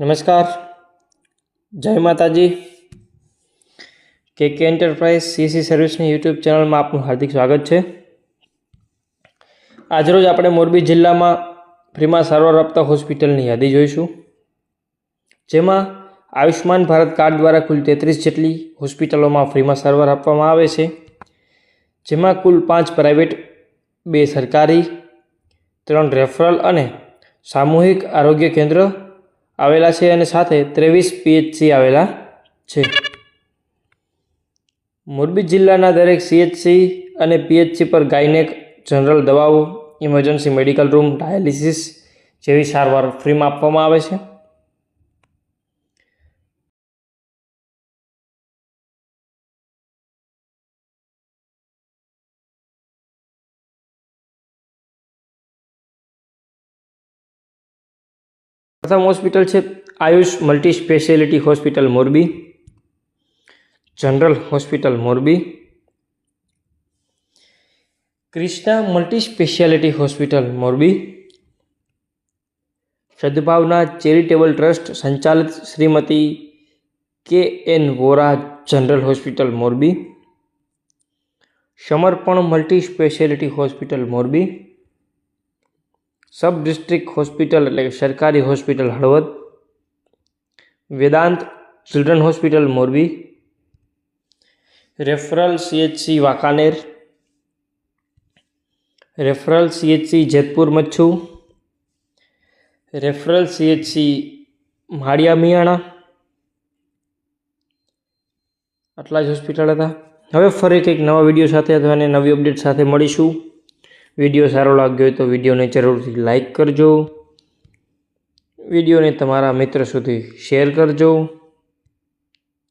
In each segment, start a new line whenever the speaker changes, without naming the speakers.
નમસ્કાર. જય માતાજી. કે કે એન્ટરપ્રાઇઝ સીસી સર્વિસની યુટ્યુબ ચેનલમાં આપનું હાર્દિક સ્વાગત છે. આજરોજ આપણે મોરબી જિલ્લામાં ફ્રીમાં સારવાર આપતા હોસ્પિટલની યાદી જોઈશું. જેમાં આયુષ્માન ભારત કાર્ડ દ્વારા કુલ તેત્રીસ જેટલી હોસ્પિટલોમાં ફ્રીમાં સારવાર આપવામાં આવે છે. જેમાં કુલ પાંચ પ્રાઇવેટ, બે સરકારી, ત્રણ રેફરલ અને સામૂહિક આરોગ્ય કેન્દ્ર આવેલા છે અને સાથે ત્રેવીસ પીએચસી આવેલા છે. મોરબી જિલ્લાના દરેક સીએચસી અને પીએચસી પર ગાયનેક જનરલ દવાઓ ઇમરજન્સી મેડિકલ રૂમ ડાયાલિસિસ જેવી સારવાર ફ્રીમાં આપવામાં આવે છે. પ્રથમ હોસ્પિટલ છે Ayush multi speciality hospital Morbi, general hospital Morbi, Krishna multi speciality hospital Morbi, Sadbhavna charitable trust સંચાલિત Shrimati K N Vora general hospital Morbi, Samarpan multi speciality hospital Morbi sub district hospital એટલે કે સરકારી hospital Halvad, Vedant children hospital Morbi, referral CHC Wankaner, referral CHC Jetpur Machhu, referral CHC Maliya Miyana, આટલા જ hospital હતા. હવે ફરી કંઈક નવા વીડિયો સાથે અથવા નવી અપડેટ સાથે મળીશું. વીડિયો સારો લાગ્યો હોય તો વિડીયોને જરૂરથી લાઈક કરજો. વિડીયોને તમારા મિત્ર સુધી શેર કરજો.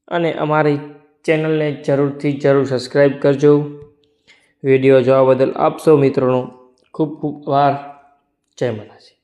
અને અમારી ચેનલને જરૂરથી જરૂર સબસ્ક્રાઈબ કરજો. વીડિયો જોવા બદલ આપ સૌ મિત્રોનો ખૂબ ખૂબ આભાર. જય માતાજી.